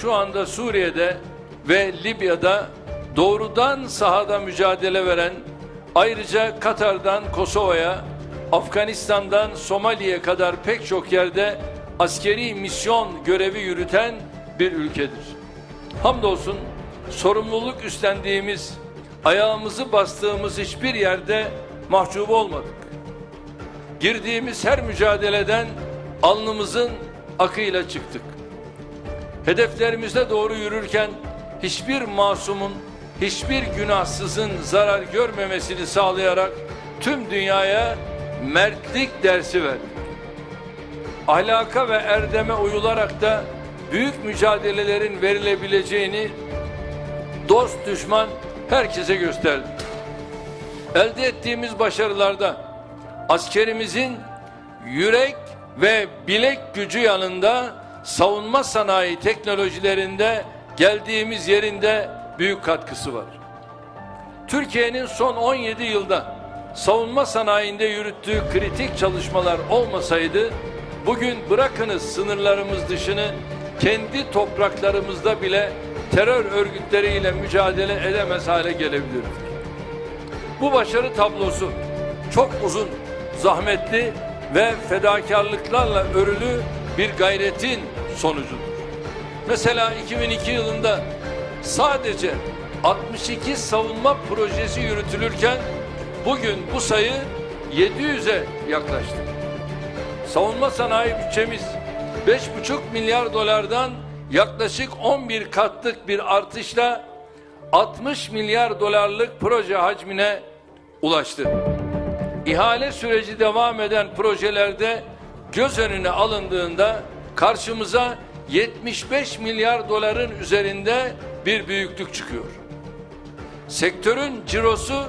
şu anda Suriye'de ve Libya'da doğrudan sahada mücadele veren, ayrıca Katar'dan Kosova'ya, Afganistan'dan Somali'ye kadar pek çok yerde askeri misyon görevi yürüten bir ülkedir. Hamdolsun sorumluluk üstlendiğimiz, ayağımızı bastığımız hiçbir yerde mahcup olmadık. Girdiğimiz her mücadeleden alnımızın akıyla çıktık. Hedeflerimize doğru yürürken hiçbir masumun, hiçbir günahsızın zarar görmemesini sağlayarak tüm dünyaya mertlik dersi verdik. Ahlaka ve erdeme uyularak da büyük mücadelelerin verilebileceğini dost düşman herkese gösterdik. Elde ettiğimiz başarılarda askerimizin yürek ve bilek gücü yanında savunma sanayi teknolojilerinde geldiğimiz yerinde büyük katkısı var. Türkiye'nin son 17 yılda savunma sanayinde yürüttüğü kritik çalışmalar olmasaydı bugün bırakınız sınırlarımız dışını kendi topraklarımızda bile terör örgütleriyle mücadele edemez hale gelebilirdik. Bu başarı tablosu çok uzun, zahmetli ve fedakarlıklarla örülü bir gayretin sonucudur. Mesela 2002 yılında sadece 62 savunma projesi yürütülürken bugün bu sayı 700'e yaklaştı. Savunma sanayi bütçemiz 5,5 milyar dolardan yaklaşık 11 katlık bir artışla 60 milyar dolarlık proje hacmine ulaştı. İhale süreci devam eden projelerde göz önüne alındığında karşımıza 75 milyar doların üzerinde bir büyüklük çıkıyor. Sektörün cirosu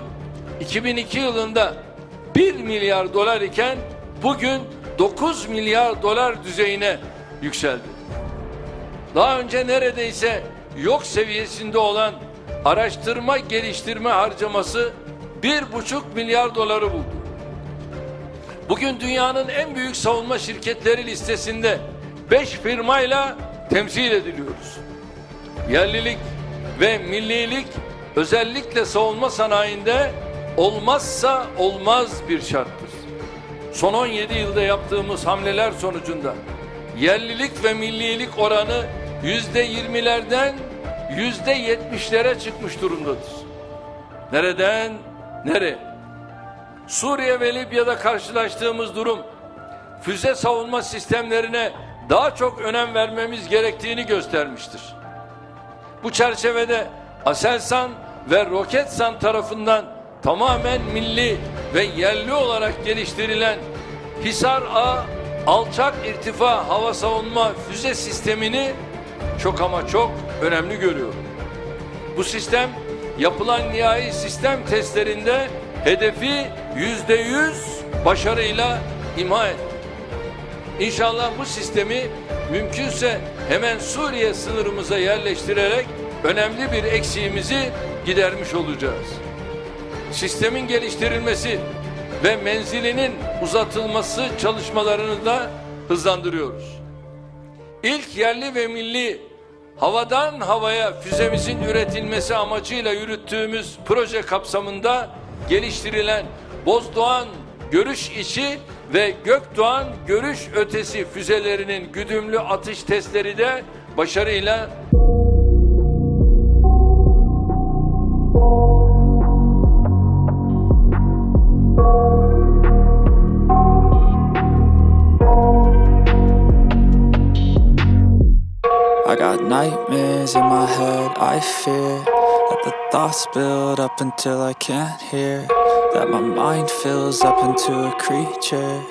2002 yılında 1 milyar dolar iken bugün 9 milyar dolar düzeyine yükseldi. Daha önce neredeyse yok seviyesinde olan araştırma geliştirme harcaması 1,5 milyar doları buldu. Bugün dünyanın en büyük savunma şirketleri listesinde 5 firmayla temsil ediliyoruz. Yerlilik ve millilik özellikle savunma sanayinde olmazsa olmaz bir şarttır. Son 17 yılda yaptığımız hamleler sonucunda yerlilik ve millilik oranı yüzde yirmilerden yüzde yetmişlere çıkmış durumdadır. Nereden nereye? Suriye ve Libya'da karşılaştığımız durum füze savunma sistemlerine daha çok önem vermemiz gerektiğini göstermiştir. Bu çerçevede Aselsan ve Roketsan tarafından tamamen milli ve yerli olarak geliştirilen Hisar A alçak irtifa hava savunma füze sistemini çok ama çok önemli görüyorum. Bu sistem yapılan nihai sistem testlerinde hedefi yüzde yüz başarıyla imha etti. İnşallah bu sistemi mümkünse hemen Suriye sınırımıza yerleştirerek önemli bir eksiğimizi gidermiş olacağız. Sistemin geliştirilmesi ve menzilinin uzatılması çalışmalarını da hızlandırıyoruz. İlk yerli ve milli havadan havaya füzemizin üretilmesi amacıyla yürüttüğümüz proje kapsamında geliştirilen Bozdoğan görüş içi ve Gökdoğan görüş ötesi füzelerinin güdümlü atış testleri de başarıyla I got nightmares in my head, I fear That the thoughts build up until I can't hear That my mind fills up into a creature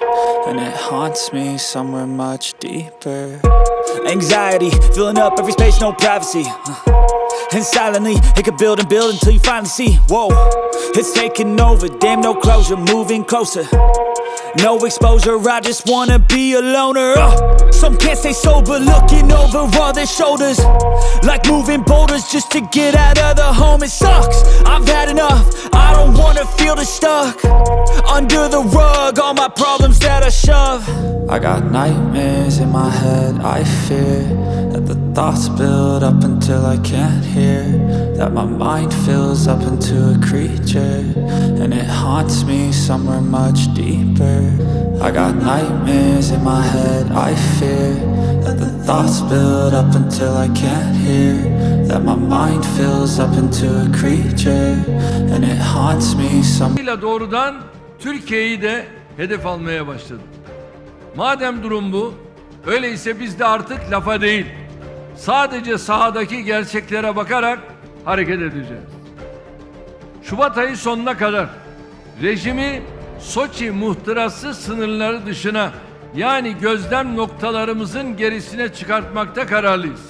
And it haunts me somewhere much deeper Anxiety, filling up every space, no privacy. Uh, And silently, it could build and build until you finally see. Whoa, it's taking over. Damn, no closure, moving closer. No exposure, I just wanna be a loner. Uh, some can't stay sober, looking over all their shoulders. Like moving boulders just to get out of the home. It don't wanna feel the stuck. Under the rug, all my problems that I shove. I got nightmares in my head, I fear That the thoughts build up until I can't hear. That my mind fills up into a creature. And it haunts me somewhere much deeper. I got nightmares in my head, I fear. That the thoughts build up until I can't hear. That my mind fills up into a creature. And it haunts me ile doğrudan Türkiye'yi de hedef almaya başladı. Madem durum bu, öyleyse biz de artık lafa değil, sadece sahadaki gerçeklere bakarak hareket edeceğiz. Şubat ayı sonuna kadar rejimi Soçi muhtırası sınırları dışına yani gözlem noktalarımızın gerisine çıkartmakta kararlıyız.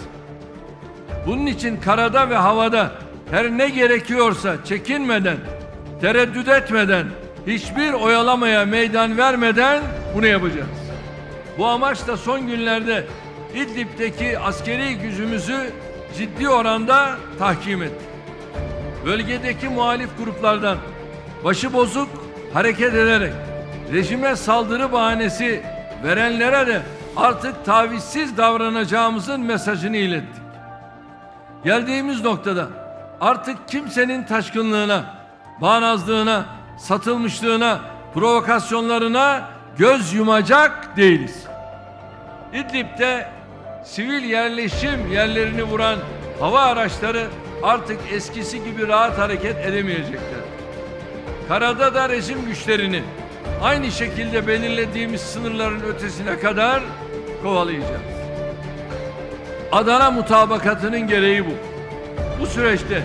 Bunun için karada ve havada her ne gerekiyorsa çekinmeden, tereddüt etmeden, hiçbir oyalamaya meydan vermeden bunu yapacağız. Bu amaçla son günlerde İdlib'deki askeri gücümüzü ciddi oranda tahkim ettik. Bölgedeki muhalif gruplardan başı bozuk hareket ederek rejime saldırı bahanesi verenlere de artık tavizsiz davranacağımızın mesajını ilettik. Geldiğimiz noktada artık kimsenin taşkınlığına, bağnazlığına, satılmışlığına, provokasyonlarına göz yumacak değiliz. İdlib'de sivil yerleşim yerlerini vuran hava araçları artık eskisi gibi rahat hareket edemeyecekler. Karada da rejim güçlerini aynı şekilde belirlediğimiz sınırların ötesine kadar kovalayacağız. Adana mutabakatının gereği bu. Bu süreçte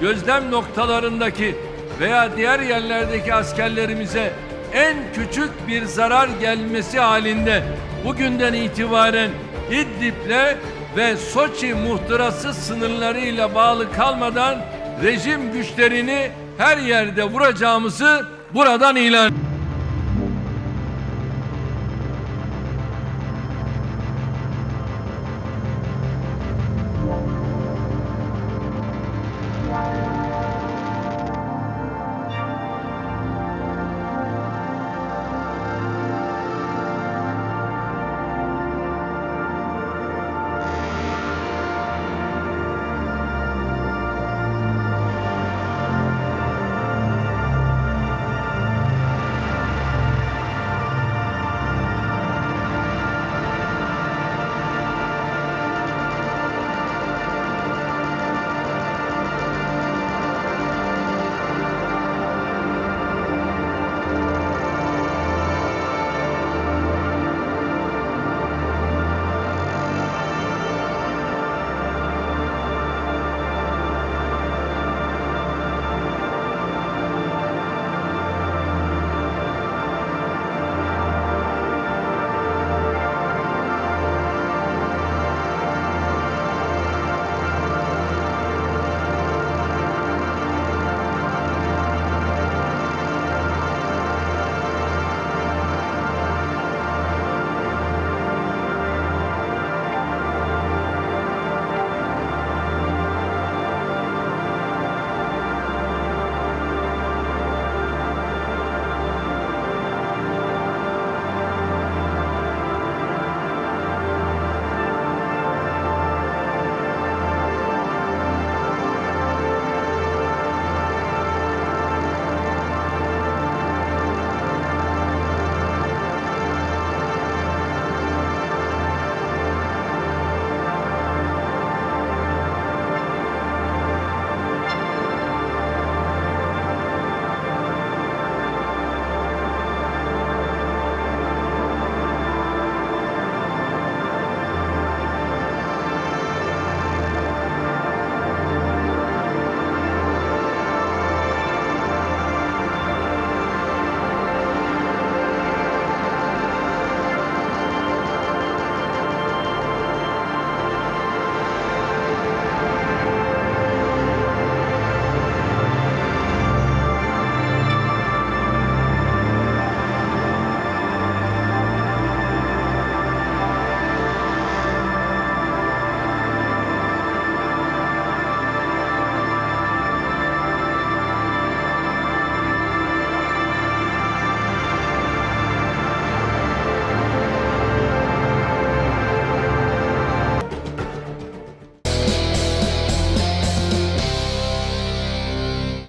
gözlem noktalarındaki veya diğer yerlerdeki askerlerimize en küçük bir zarar gelmesi halinde bugünden itibaren İdlib'le ve Soçi muhtırası sınırlarıyla bağlı kalmadan rejim güçlerini her yerde vuracağımızı buradan ilan